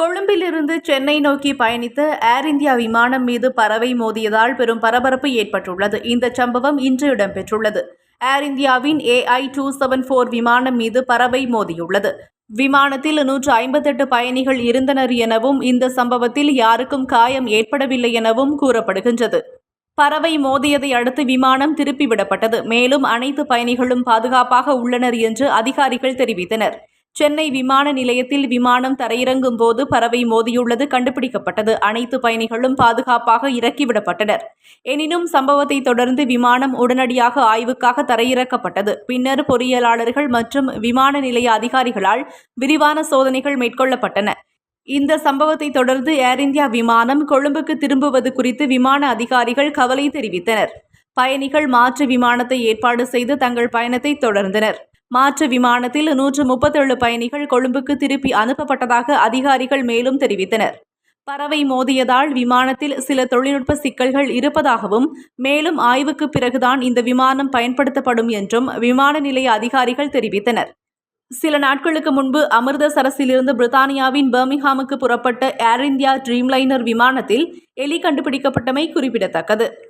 கொழும்பிலிருந்து சென்னை நோக்கி பயணித்த ஏர் இந்தியா விமானம் மீது பறவை மோதியதால் பெரும் பரபரப்பு ஏற்பட்டுள்ளது. இந்த சம்பவம் இன்று இடம்பெற்றுள்ளது. ஏர் இந்தியாவின் ஏஐ டூ செவன் ஃபோர் விமானம் மீது பறவை மோதியுள்ளது. விமானத்தில் நூற்று ஐம்பத்தெட்டு பயணிகள் இருந்தனர் எனவும் இந்த சம்பவத்தில் யாருக்கும் காயம் ஏற்படவில்லை எனவும் கூறப்படுகின்றது. பறவை மோதியதை அடுத்து விமானம் திருப்பிவிடப்பட்டது மேலும் அனைத்து பயணிகளும் பாதுகாப்பாக உள்ளனர் என்று அதிகாரிகள் தெரிவித்தனர். சென்னை விமான நிலையத்தில் விமானம் தரையிறங்கும் போது பறவை மோதியுள்ளது கண்டுபிடிக்கப்பட்டது. அனைத்து பயணிகளும் பாதுகாப்பாக இறக்கிவிடப்பட்டனர் எனினும் சம்பவத்தை தொடர்ந்து விமானம் உடனடியாக ஆய்வுக்காக தரையிறக்கப்பட்டது. பின்னர் பொறியியலாளர்கள் மற்றும் விமான நிலைய அதிகாரிகளால் விரிவான சோதனைகள் மேற்கொள்ளப்பட்டன. இந்த சம்பவத்தை தொடர்ந்து ஏர் இந்தியா விமானம் கொழும்புக்கு திரும்புவது குறித்து விமான அதிகாரிகள் கவலை தெரிவித்தனர். பயணிகள் மாற்று விமானத்தை ஏற்பாடு செய்து தங்கள் பயணத்தை தொடர்ந்தனர். மாற்று விமானத்தில் நூற்று முப்பத்தேழு பயணிகள் கொழும்புக்கு திருப்பி அனுப்பப்பட்டதாக அதிகாரிகள் மேலும் தெரிவித்தனர். பறவை மோதியதால் விமானத்தில் சில தொழில்நுட்ப சிக்கல்கள் இருப்பதாகவும் மேலும் ஆய்வுக்கு பிறகுதான் இந்த விமானம் பயன்படுத்தப்படும் என்றும் விமான நிலைய அதிகாரிகள் தெரிவித்தனர். சில நாட்களுக்கு முன்பு அமிர்தசரஸிலிருந்து பிரித்தானியாவின் பர்மிங்ஹாமுக்கு புறப்பட்ட ஏர் இந்தியா ட்ரீம்லைனர் விமானத்தில் எலி கண்டுபிடிக்கப்பட்டமை குறிப்பிடத்தக்கது.